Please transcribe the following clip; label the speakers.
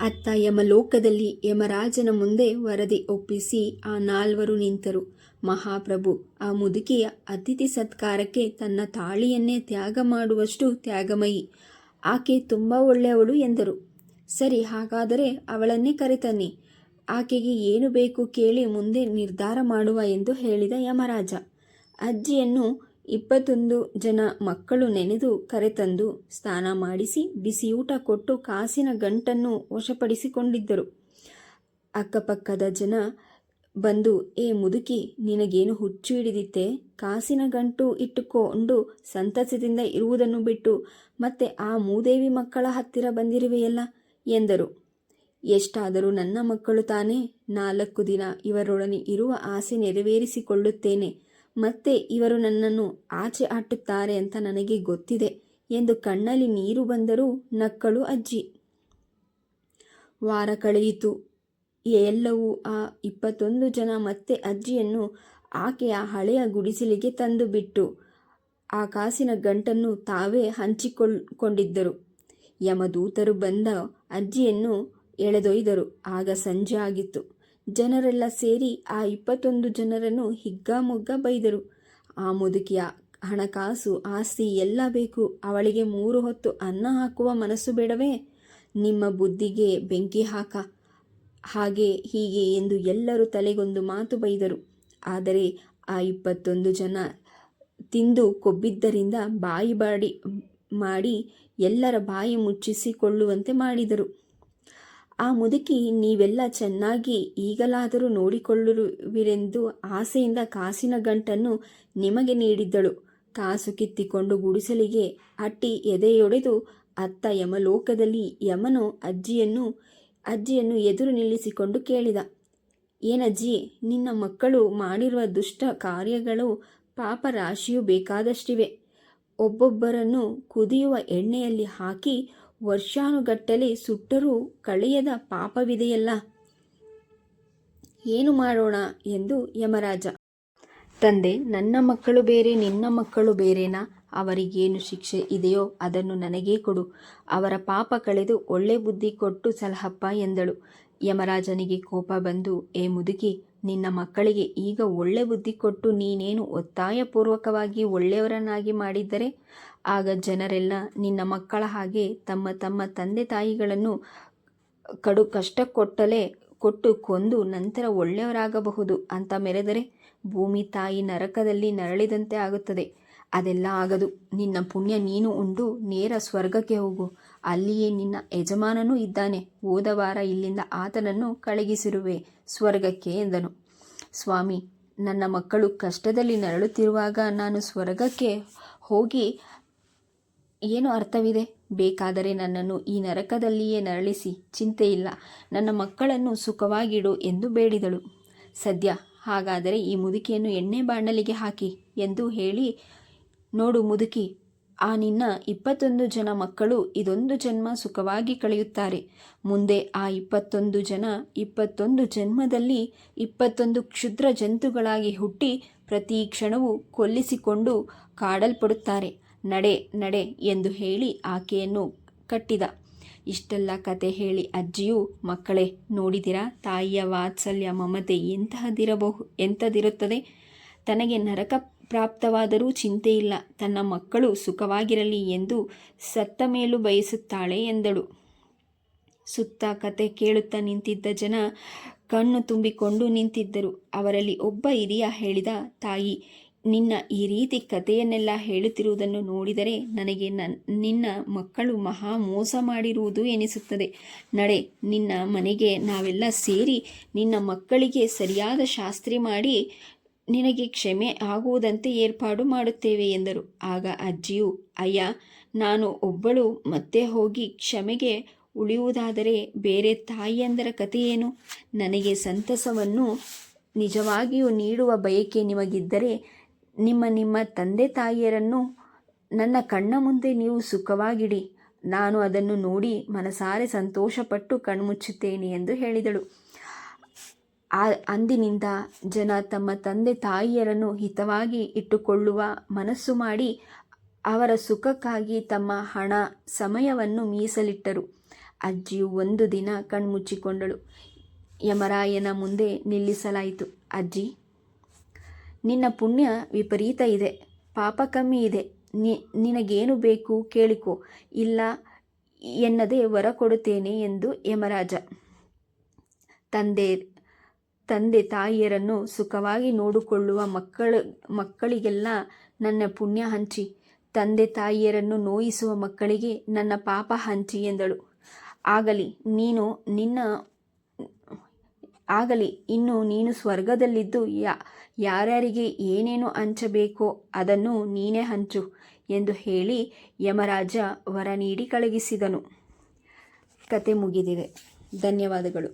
Speaker 1: ಅತ್ತ ಯಮಲೋಕದಲ್ಲಿ ಯಮರಾಜನ ಮುಂದೆ ವರದಿ ಒಪ್ಪಿಸಿ ಆ ನಾಲ್ವರು ನಿಂತರು. ಮಹಾಪ್ರಭು ಆ ಮುದುಕಿಯ ಅತಿಥಿ ಸತ್ಕಾರಕ್ಕೆ ತನ್ನ ತಾಳಿಯನ್ನೇ ತ್ಯಾಗ ಮಾಡುವಷ್ಟು ತ್ಯಾಗಮಯಿ. ಆಕೆ ತುಂಬ ಒಳ್ಳೆಯವಳು ಎಂದರು. ಸರಿ, ಹಾಗಾದರೆ ಅವಳನ್ನೇ ಕರೆತನ್ನಿ. ಆಕೆಗೆ ಏನು ಬೇಕು ಕೇಳಿ ಮುಂದೆ ನಿರ್ಧಾರ ಮಾಡುವ ಎಂದು ಹೇಳಿದ ಯಮರಾಜ. ಅಜ್ಜಿಯನ್ನು ಇಪ್ಪತ್ತೊಂದು ಜನ ಮಕ್ಕಳು ನೆನೆದು ಕರೆತಂದು ಸ್ನಾನ ಮಾಡಿಸಿ ಬಿಸಿಯೂಟ ಕೊಟ್ಟು ಕಾಸಿನ ಗಂಟನ್ನು ವಶಪಡಿಸಿಕೊಂಡಿದ್ದರು. ಅಕ್ಕಪಕ್ಕದ ಜನ ಬಂದು, ಏ ಮುದುಕಿ, ನಿನಗೇನು ಹುಚ್ಚು ಹಿಡಿದಿತ್ತೆ ಕಾಸಿನ ಗಂಟು ಇಟ್ಟುಕೊಂಡು ಸಂತಸದಿಂದ ಇರುವುದನ್ನು ಬಿಟ್ಟು ಮತ್ತೆ ಆ ಮೂದೇವಿ ಮಕ್ಕಳ ಹತ್ತಿರ ಬಂದಿರುವೆಯಲ್ಲ? ಎಂದರು. ಎಷ್ಟಾದರೂ ನನ್ನ ಮಕ್ಕಳು ತಾನೇ. ನಾಲ್ಕು ದಿನ ಇವರೊಡನೆ ಇರುವ ಆಸೆ ನೆರವೇರಿಸಿಕೊಳ್ಳುತ್ತೇನೆ. ಮತ್ತೆ ಇವರು ನನ್ನನ್ನು ಆಚೆ ಆಟುತ್ತಾರೆ ಅಂತ ನನಗೆ ಗೊತ್ತಿದೆ ಎಂದು ಕಣ್ಣಲ್ಲಿ ನೀರು ಬಂದರೂ ನಕ್ಕಳು ಅಜ್ಜಿ. ವಾರ ಕಳೆಯಿತು. ಎಲ್ಲವೂ ಆ ಇಪ್ಪತ್ತೊಂದು ಜನ ಮತ್ತೆ ಅಜ್ಜಿಯನ್ನು ಆಕೆಯ ಹಳೆಯ ಗುಡಿಸಲಿಗೆ ತಂದು ಬಿಟ್ಟು ಆ ಕಾಸಿನ ಗಂಟನ್ನು ತಾವೇ ಹಂಚಿಕೊಳ್ಕೊಂಡಿದ್ದರು ಯಮದೂತರು ಬಂದ ಅಜ್ಜಿಯನ್ನು ಎಳೆದೊಯ್ದರು. ಆಗ ಸಂಜೆ ಆಗಿತ್ತು. ಜನರೆಲ್ಲ ಸೇರಿ ಆ ಇಪ್ಪತ್ತೊಂದು ಜನರನ್ನು ಹಿಗ್ಗಾಮುಗ್ಗ ಬೈದರು. ಆ ಮುದುಕಿಯ ಹಣಕಾಸು, ಆಸ್ತಿ ಎಲ್ಲ ಬೇಕು. ಅವಳಿಗೆ ಮೂರು ಹೊತ್ತು ಅನ್ನ ಹಾಕುವ ಮನಸ್ಸು ಬೇಡವೇ? ನಿಮ್ಮ ಬುದ್ಧಿಗೆ ಬೆಂಕಿ ಹಾಕ. ಹಾಗೆ ಹೀಗೆ ಎಂದು ಎಲ್ಲರೂ ತಲೆಗೊಂದು ಮಾತು ಬೈದರು. ಆದರೆ ಆ ಇಪ್ಪತ್ತೊಂದು ಜನ ತಿಂದು ಕೊಬ್ಬಿದ್ದರಿಂದ ಬಾಯಿ ಬಾಡಿ, ಮಾಡಿ ಎಲ್ಲರ ಬಾಯಿ ಮುಚ್ಚಿಸಿಕೊಳ್ಳುವಂತೆ ಮಾಡಿದರು. ಆ ಮುದುಕಿ ನೀವೆಲ್ಲ ಚೆನ್ನಾಗಿ ಈಗಲಾದರೂ ನೋಡಿಕೊಳ್ಳುವಿರೆಂದು ಆಸೆಯಿಂದ ಕಾಸಿನ ಗಂಟನ್ನು ನಿಮಗೆ ನೀಡಿದ್ದಳು. ಕಾಸು ಕಿತ್ತಿಕೊಂಡು ಗುಡಿಸಲಿಗೆ ಅಟ್ಟಿ ಎದೆಯೊಡೆದು ಅತ್ತ ಯಮಲೋಕದಲ್ಲಿ ಯಮನು ಅಜ್ಜಿಯನ್ನು ಅಜ್ಜಿಯನ್ನು ಎದುರು ನಿಲ್ಲಿಸಿಕೊಂಡು ಕೇಳಿದ, ಏನಜ್ಜಿ, ನಿನ್ನ ಮಕ್ಕಳು ಮಾಡಿರುವ ದುಷ್ಟ ಕಾರ್ಯಗಳು ಪಾಪ ರಾಶಿಯು ಬೇಕಾದಷ್ಟಿವೆ. ಒಬ್ಬೊಬ್ಬರನ್ನು ಕುದಿಯುವ ಎಣ್ಣೆಯಲ್ಲಿ ಹಾಕಿ ವರ್ಷಾನುಗಟ್ಟಲೆ ಸುಟ್ಟರೂ ಕಳೆಯದ ಪಾಪವಿದೆಯಲ್ಲ. ಏನು ಮಾಡೋಣ ಎಂದು ಯಮರಾಜ. ತಂದೆ, ನನ್ನ ಮಕ್ಕಳು ಬೇರೆ, ನಿನ್ನ ಮಕ್ಕಳು ಬೇರೆನಾ? ಅವರಿಗೇನು ಶಿಕ್ಷೆ ಇದೆಯೋ ಅದನ್ನು ನನಗೇ ಕೊಡು. ಅವರ ಪಾಪ ಕಳೆದು ಒಳ್ಳೆ ಬುದ್ಧಿ ಕೊಟ್ಟು ಸಲಹಪ್ಪ ಎಂದಳು. ಯಮರಾಜನಿಗೆ ಕೋಪ ಬಂದು, ಏ ಮುದುಕಿ ನಿನ್ನ ಮಕ್ಕಳಿಗೆ ಈಗ ಒಳ್ಳೆ ಬುದ್ಧಿ ಕೊಟ್ಟು ನೀನೇನು ಒತ್ತಾಯಪೂರ್ವಕವಾಗಿ ಒಳ್ಳೆಯವರನ್ನಾಗಿ ಮಾಡಿದ್ದರೆ? ಆಗ ಜನರೆಲ್ಲ ನಿನ್ನ ಮಕ್ಕಳ ಹಾಗೆ ತಮ್ಮ ತಮ್ಮ ತಂದೆ ತಾಯಿಗಳನ್ನು ಕಡು ಕಷ್ಟ ಕೊಟ್ಟಲೇ ಕೊಟ್ಟು ಕೊಂದು ನಂತರ ಒಳ್ಳೆಯವರಾಗಬಹುದು ಅಂತ ಮೆರೆದರೆ ಭೂಮಿ ತಾಯಿ ನರಕದಲ್ಲಿ ನರಳಿದಂತೆ ಆಗುತ್ತದೆ. ಅದೆಲ್ಲ ಆಗದು. ನಿನ್ನ ಪುಣ್ಯ ನೀನು ಉಂಡು. ನೇರ ಸ್ವರ್ಗಕ್ಕೆ ಹೋಗು. ಅಲ್ಲಿಯೇ ನಿನ್ನ ಯಜಮಾನನೂ ಇದ್ದಾನೆ. ಹೋದ ವಾರ ಇಲ್ಲಿಂದ ಆತನನ್ನು ಕಳಗಿಸಿರುವೆ ಸ್ವರ್ಗಕ್ಕೆ ಎಂದನು. ಸ್ವಾಮಿ, ನನ್ನ ಮಕ್ಕಳು ಕಷ್ಟದಲ್ಲಿ ನರಳುತ್ತಿರುವಾಗ ನಾನು ಸ್ವರ್ಗಕ್ಕೆ ಹೋಗಿ ಏನು ಅರ್ಥವಿದೆ? ಬೇಕಾದರೆ ನನ್ನನ್ನು ಈ ನರಕದಲ್ಲಿಯೇ ನರಳಿಸಿ. ಚಿಂತೆಯಿಲ್ಲ. ನನ್ನ ಮಕ್ಕಳನ್ನು ಸುಖವಾಗಿಡು ಎಂದು ಬೇಡಿದಳು. ಸದ್ಯ, ಹಾಗಾದರೆ ಈ ಮುದುಕಿಯನ್ನು ಎಣ್ಣೆ ಬಾಣಲಿಗೆ ಹಾಕಿ ಎಂದು ಹೇಳಿ ನೋಡು ಮುದುಕಿ, ಆ ನಿನ್ನ ಇಪ್ಪತ್ತೊಂದು ಜನ ಮಕ್ಕಳು ಇದೊಂದು ಜನ್ಮ ಸುಖವಾಗಿ ಕಳೆಯುತ್ತಾರೆ. ಮುಂದೆ ಆ ಇಪ್ಪತ್ತೊಂದು ಜನ ಇಪ್ಪತ್ತೊಂದು ಜನ್ಮದಲ್ಲಿ ಇಪ್ಪತ್ತೊಂದು ಕ್ಷುದ್ರ ಜಂತುಗಳಾಗಿ ಹುಟ್ಟಿ ಪ್ರತಿ ಕ್ಷಣವೂ ಕೊಲ್ಲಿಸಿಕೊಂಡು ಕಾಡಲ್ಪಡುತ್ತಾರೆ. ನಡೆ ನಡೆ ಎಂದು ಹೇಳಿ ಆಕೆಯನ್ನು ಕಟ್ಟಿದ. ಇಷ್ಟೆಲ್ಲ ಕತೆ ಹೇಳಿ ಅಜ್ಜಿಯು, ಮಕ್ಕಳೇ, ನೋಡಿದಿರಾ ತಾಯಿಯ ವಾತ್ಸಲ್ಯ ಮಮತೆ ಎಂತಹದಿರಬಹು ಎಂಥದಿರುತ್ತದೆ ತನಗೆ ನರಕ ಪ್ರಾಪ್ತವಾದರೂ ಚಿಂತೆಯಿಲ್ಲ ತನ್ನ ಮಕ್ಕಳು ಸುಖವಾಗಿರಲಿ ಎಂದು ಸತ್ತ ಮೇಲೂ ಬಯಸುತ್ತಾಳೆ ಎಂದಳು. ಸುತ್ತ ಕತೆ ಕೇಳುತ್ತಾ ನಿಂತಿದ್ದ ಜನ ಕಣ್ಣು ತುಂಬಿಕೊಂಡು ನಿಂತಿದ್ದರು. ಅವರಲ್ಲಿ ಒಬ್ಬ ಹಿರಿಯ ಹೇಳಿದ, ತಾಯಿ, ನಿನ್ನ ಈ ರೀತಿ ಕಥೆಯನ್ನೆಲ್ಲ ಹೇಳುತ್ತಿರುವುದನ್ನು ನೋಡಿದರೆ ನನಗೆ ನಿನ್ನ ಮಕ್ಕಳು ಮಹಾ ಮೋಸ ಮಾಡಿರುವುದು ಎನಿಸುತ್ತದೆ. ನಡೆ, ನಿನ್ನ ಮನೆಗೆ ನಾವೆಲ್ಲ ಸೇರಿ ನಿನ್ನ ಮಕ್ಕಳಿಗೆ ಸರಿಯಾದ ಶಾಸ್ತ್ರಿ ಮಾಡಿ ನಿನಗೆ ಕ್ಷಮೆ ಆಗುವುದಂತೆ ಏರ್ಪಾಡು ಮಾಡುತ್ತೇವೆ ಎಂದರು. ಆಗ ಅಜ್ಜಿಯು, ಅಯ್ಯ, ನಾನು ಒಬ್ಬಳು ಮತ್ತೆ ಹೋಗಿ ಕ್ಷಮೆಗೆ ಉಳಿಯುವುದಾದರೆ ಬೇರೆ ತಾಯಿಯಂದರ ಕಥೆಯೇನು? ನನಗೆ ಸಂತಸವನ್ನು ನಿಜವಾಗಿಯೂ ನೀಡುವ ಬಯಕೆ ನಿಮಗಿದ್ದರೆ ನಿಮ್ಮ ನಿಮ್ಮ ತಂದೆ ತಾಯಿಯರನ್ನು ನನ್ನ ಕಣ್ಣ ಮುಂದೆ ನೀವು ಸುಖವಾಗಿಡಿ. ನಾನು ಅದನ್ನು ನೋಡಿ ಮನಸಾರೆ ಸಂತೋಷಪಟ್ಟು ಕಣ್ಮುಚ್ಚುತ್ತೇನೆ ಎಂದು ಹೇಳಿದಳು. ಆ ಅಂದಿನಿಂದ ಜನ ತಮ್ಮ ತಂದೆ ತಾಯಿಯರನ್ನು ಹಿತವಾಗಿ ಇಟ್ಟುಕೊಳ್ಳುವ ಮನಸ್ಸು ಮಾಡಿ ಅವರ ಸುಖಕ್ಕಾಗಿ ತಮ್ಮ ಹಣ, ಸಮಯವನ್ನು ಮೀಸಲಿಟ್ಟರು. ಅಜ್ಜಿಯು ಒಂದು ದಿನ ಕಣ್ಮುಚ್ಚಿಕೊಂಡಳು. ಯಮರಾಯನ ಮುಂದೆ ನಿಲ್ಲಿಸಲಾಯಿತು. ಅಜ್ಜಿ, ನಿನ್ನ ಪುಣ್ಯ ವಿಪರೀತ ಇದೆ. ಪಾಪ ಕಮ್ಮಿ ಇದೆ. ನಿ, ನಿನಗೇನು ಬೇಕು ಕೇಳಿಕೊ. ಇಲ್ಲ ಎನ್ನದೇ ವರ ಕೊಡುತ್ತೇನೆ ಎಂದು ಯಮರಾಜ. ತಂದೆ ತಂದೆ ತಾಯಿಯರನ್ನು ಸುಖವಾಗಿ ನೋಡಿಕೊಳ್ಳುವ ಮಕ್ಕಳ, ಮಕ್ಕಳಿಗೆಲ್ಲ ನನ್ನ ಪುಣ್ಯ ಹಂಚಿ. ತಂದೆ ತಾಯಿಯರನ್ನು ನೋಯಿಸುವ ಮಕ್ಕಳಿಗೆ ನನ್ನ ಪಾಪ ಹಂಚಿ ಎಂದಳು. ಆಗಲಿ, ನೀನು ನಿನ್ನ, ಆಗಲಿ, ಇನ್ನು ನೀನು ಸ್ವರ್ಗದಲ್ಲಿದ್ದು ಯಾ, ಯಾರ್ಯಾರಿಗೆ ಏನೇನು ಹಂಚಬೇಕೋ ಅದನ್ನು ನೀನೇ ಹಂಚು ಎಂದು ಹೇಳಿ ಯಮರಾಜ ವರ ನೀಡಿ ಕಳುಹಿಸಿದನು. ಕತೆ ಮುಗಿದಿದೆ. ಧನ್ಯವಾದಗಳು.